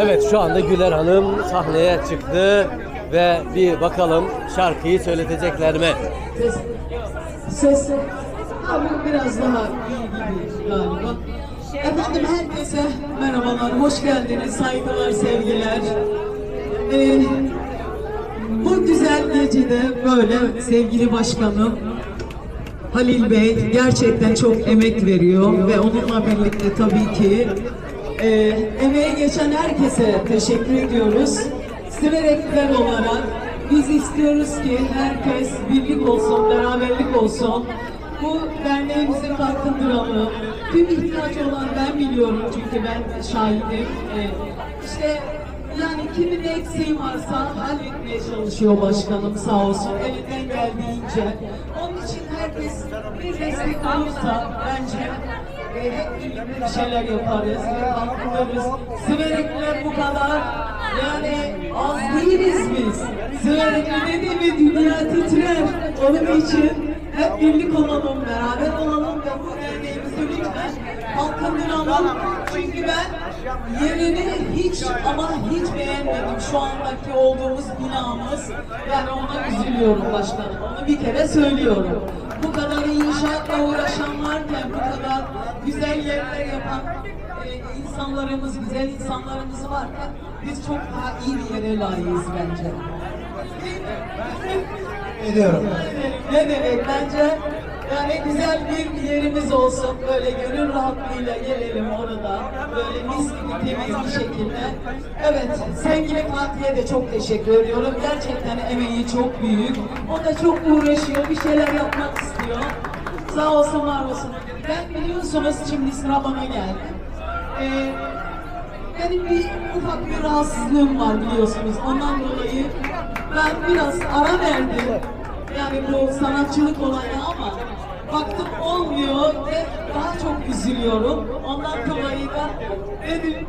Evet şu anda Güler Hanım sahneye çıktı ve bir bakalım şarkıyı söyletecekler mi? Ses, abi biraz daha iyi gibi galiba. Efendim herkese merhabalar, hoş geldiniz, saygılar, sevgiler. Ee, bu güzel gecede böyle sevgili başkanım Halil Bey gerçekten çok emek veriyor ve onunla birlikte tabii ki e, emeği geçen herkese teşekkür ediyoruz. Siverekliler olarak biz istiyoruz ki herkes birlik olsun, beraberlik olsun. Bu derneğimizi kalkındıralım. Tüm ihtiyaç olan ben biliyorum çünkü ben şahidim. E, işte yani kimin eksiği varsa halletmeye çalışıyor başkanım sağ olsun elinden geldiğince. Onun için herkes bir destek olursa bence bir şeyler yaparız ve kalkınırız. Siverekliler bu kadar yani az değiliz biz. Siverekli dedi mi dünya titrer. Onun için hep birlik olalım, beraber olalım ve bu derneğimizi lütfen kalkındıralım. Çünkü ben yerini hiç ama hiç beğenmedim şu andaki olduğumuz binamız. Yani ona üzülüyorum başkanım. Onu bir kere söylüyorum. İnşaatla uğraşan varken, bu kadar güzel yerler yapan e, insanlarımız, güzel insanlarımız varken biz çok daha iyi bir yere layığız bence. Ediyorum. Ne demek bence yani güzel bir yerimiz olsun böyle gönül rahatlığıyla gelelim orada böyle mis gibi temiz bir şekilde. Evet sevgili Fatih'e de çok teşekkür ediyorum. Gerçekten emeği çok büyük. O da çok uğraşıyor bir şeyler yapmak istiyor. Sağ olsun var olsun. Ben biliyorsunuz şimdi sıra bana geldi. Ee, benim bir ufak bir rahatsızlığım var biliyorsunuz. Ondan dolayı ben biraz ara verdim. Yani bu sanatçılık olayı ama baktım olmuyor ve daha çok üzülüyorum. Ondan dolayı da dedim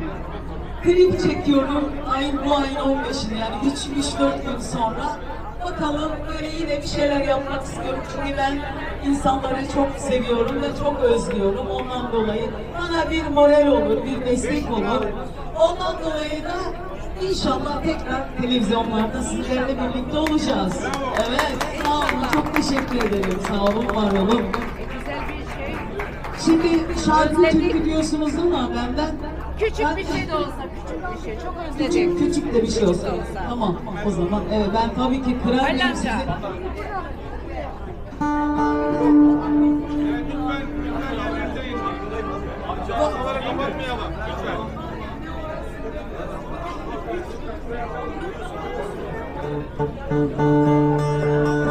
klip çekiyorum ayın bu ayın 15'inde yani 3-4 gün sonra. Bakalım böyle yine bir şeyler yapmak istiyorum çünkü ben insanları çok seviyorum ve çok özlüyorum. Ondan dolayı bana bir moral olur, bir destek olur. Ondan dolayı da inşallah tekrar televizyonlarda sizlerle birlikte olacağız. Evet, sağ olun, çok teşekkür ederim. Sağ olun, var olun. Şimdi şarkı türkü diyorsunuz ama benden Küçük bir şey de olsa, küçük bir şey. Çok özledim. Küçük, küçük de bir şey olsa. Tamam o zaman. Evet ben tabii ki kırar sizi?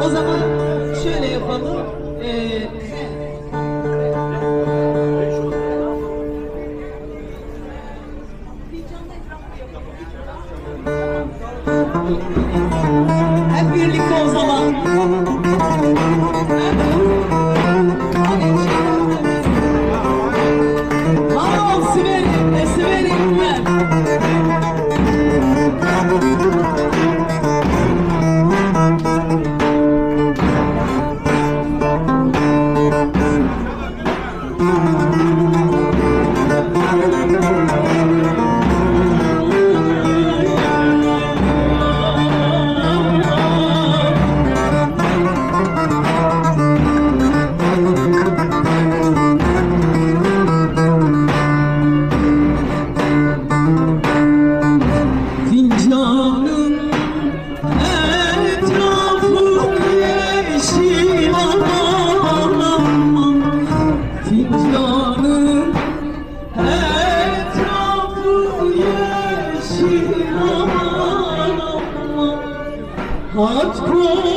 O zaman şöyle yapalım. Ee, hep birlikte Let's go.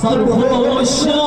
Sabe o poema?